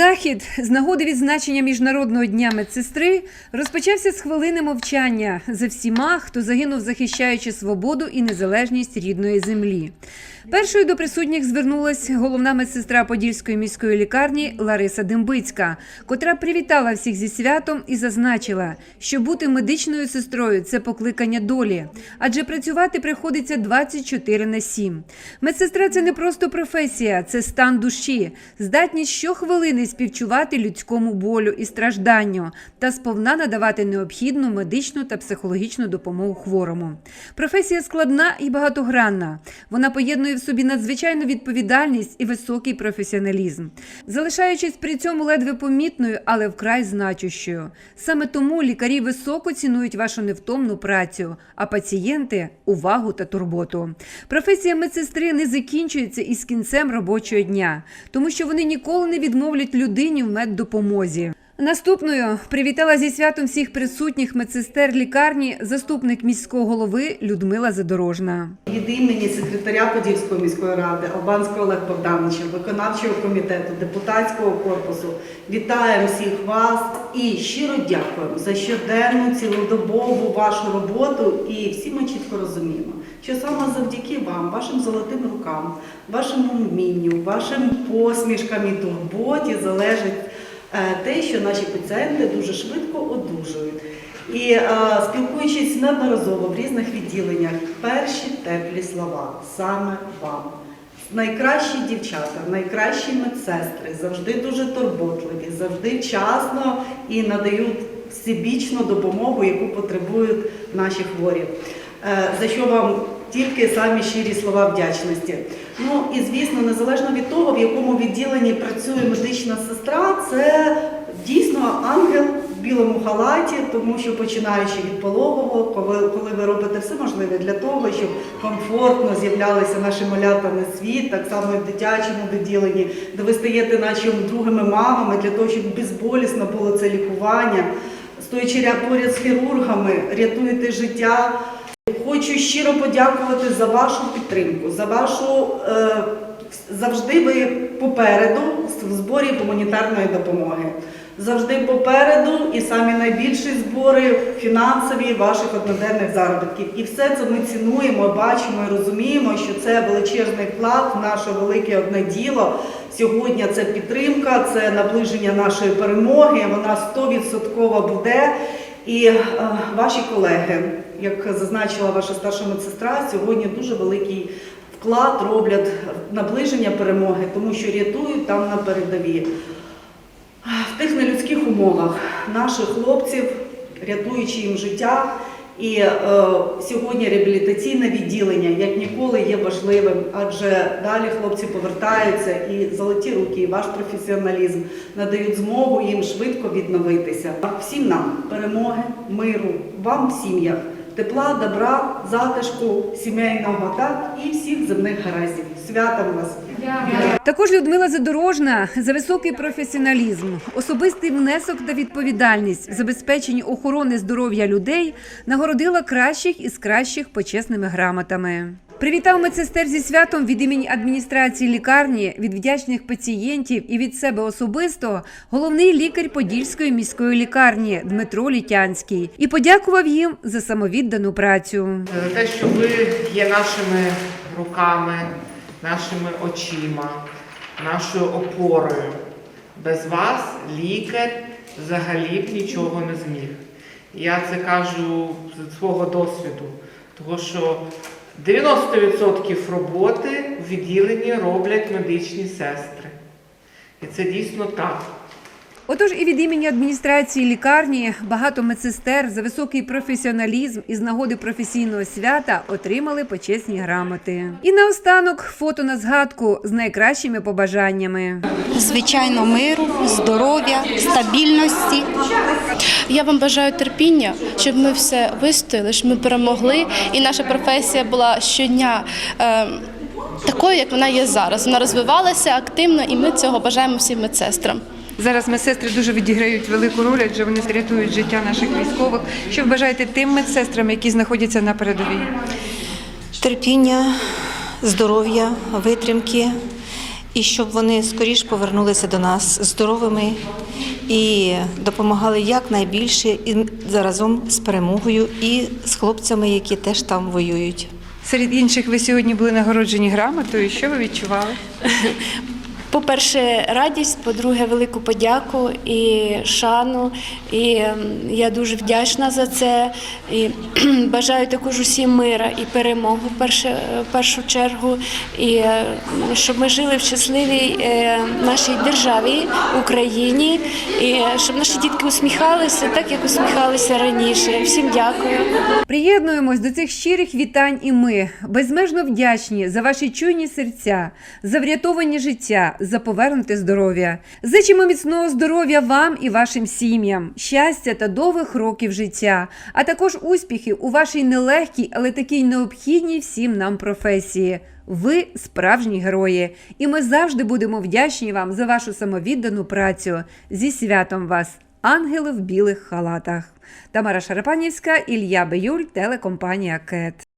Захід з нагоди відзначення Міжнародного дня медсестри розпочався з хвилини мовчання за всіма, хто загинув, захищаючи свободу і незалежність рідної землі. Першою до присутніх звернулась головна медсестра Подільської міської лікарні Лариса Дембицька, котра привітала всіх зі святом і зазначила, що бути медичною сестрою це покликання долі, адже працювати приходиться 24 на 7. Медсестра це не просто професія, це стан душі, здатність щохвилини співчувати людському болю і стражданню та сповна надавати необхідну медичну та психологічну допомогу хворому. Професія складна і багатогранна. Вона поєднує в собі надзвичайну відповідальність і високий професіоналізм, залишаючись при цьому ледве помітною, але вкрай значущою. Саме тому лікарі високо цінують вашу невтомну працю, а пацієнти увагу та турботу. Професія медсестри не закінчується із кінцем робочого дня, тому що вони ніколи не відмовлять людині в меддопомозі. Наступною привітала зі святом всіх присутніх медсестер лікарні заступник міського голови Людмила Задорожна. Від імені секретаря Подільської міської ради Албанського Олег Богдановича, виконавчого комітету, депутатського корпусу вітаємо всіх вас і щиро дякуємо за щоденну цілодобову вашу роботу. І всі ми чітко розуміємо, що саме завдяки вам, вашим золотим рукам, вашому вмінню, вашим посмішкам і турботі залежить те, що наші пацієнти дуже швидко одужують. І е, спілкуючись неодноразово в різних відділеннях, перші теплі слова саме вам. Найкращі дівчата, найкращі медсестри, завжди дуже турботливі, завжди вчасно і надають всебічну допомогу, яку потребують наші хворі. Е, За що вам тільки самі щирі слова вдячності. Ну і звісно, незалежно від того, в якому відділенні працює медична сестра, це дійсно ангел в білому халаті, тому що починаючи від пологового, коли, коли ви робите все можливе для того, щоб комфортно з'являлися наші малята на світ, так само і в дитячому відділенні, де ви стаєте наче другими мамами для того, щоб безболісно було це лікування, стоячи поряд з хірургами, рятуєте життя. Хочу щиро подякувати за вашу підтримку, за вашу е, завжди ви попереду в зборі гуманітарної допомоги. Завжди попереду і самі найбільші збори фінансові ваших одноденних заробітків. І все це ми цінуємо, бачимо і розуміємо, що це величезний вклад наше велике одне діло. Сьогодні це підтримка, це наближення нашої перемоги. Вона 100% буде. І е, ваші колеги, як зазначила ваша старша медсестра, сьогодні дуже великий вклад роблять наближення перемоги, тому що рятують там на передовій. В тих нелюдських умовах наших хлопців, рятуючи їм життя, і е, сьогодні реабілітаційне відділення як ніколи є важливим, адже далі хлопці повертаються і золоті руки, і ваш професіоналізм надають змогу їм швидко відновитися. Всім нам перемоги, миру, вам сім'ях, тепла, добра, затишку, сімейного та і всіх земних гараздів. Святом вас! Також Людмила Задорожна за високий професіоналізм, особистий внесок та відповідальність в забезпеченні охорони здоров'я людей нагородила кращих із кращих почесними грамотами. Привітав медсестер зі святом від імені адміністрації лікарні, від вдячних пацієнтів і від себе особисто головний лікар Подільської міської лікарні Дмитро Літянський і подякував їм за самовіддану працю. за те, що ви є нашими руками, нашими очима, нашою опорою. Без вас лікар взагалі б нічого не зміг. Я це кажу з свого досвіду, тому що 90% роботи в відділенні роблять медичні сестри. І це дійсно так. Отож, і від імені адміністрації лікарні багато медсестер за високий професіоналізм і з нагоди професійного свята отримали почесні грамоти. І наостанок фото на згадку з найкращими побажаннями. звичайно, миру, здоров'я, стабільності. Я вам бажаю терпіння, щоб ми все вистояли, щоб ми перемогли, і наша професія була щодня. Е, Такою, як вона є зараз, вона розвивалася активно, і ми цього бажаємо всім медсестрам. Зараз медсестри дуже відіграють велику роль, адже вони рятують життя наших військових. Що ви бажаєте тим медсестрам, які знаходяться на передовій? терпіння, здоров'я, витримки і щоб вони скоріш повернулися до нас здоровими і допомагали якнайбільше і заразом з перемогою і з хлопцями, які теж там воюють. Серед інших ви сьогодні були нагороджені грамотою. Що ви відчували? По-перше, радість, по-друге, велику подяку і шану. І ем, я дуже вдячна за це. І бажаю також усім мира і перемогу в першу чергу. І е, щоб ми жили в щасливій е, нашій державі, Україні, і е, щоб наші дітки усміхалися так, як усміхалися раніше. Всім дякую. Приєднуємось до цих щирих вітань і ми безмежно вдячні за ваші чуйні серця, за врятовані життя, за повернуте здоров'я. Зичимо міцного здоров'я вам і вашим сім'ям, щастя та довгих років життя, а також успіхів у вашій нелегкій, але такій необхідній всім нам професії. Ви справжні герої, і ми завжди будемо вдячні вам за вашу самовіддану працю. Зі святом вас, ангели в білих халатах. Тамара Шарапанівська, Ілля Биюль, телекомпанія КЕТ.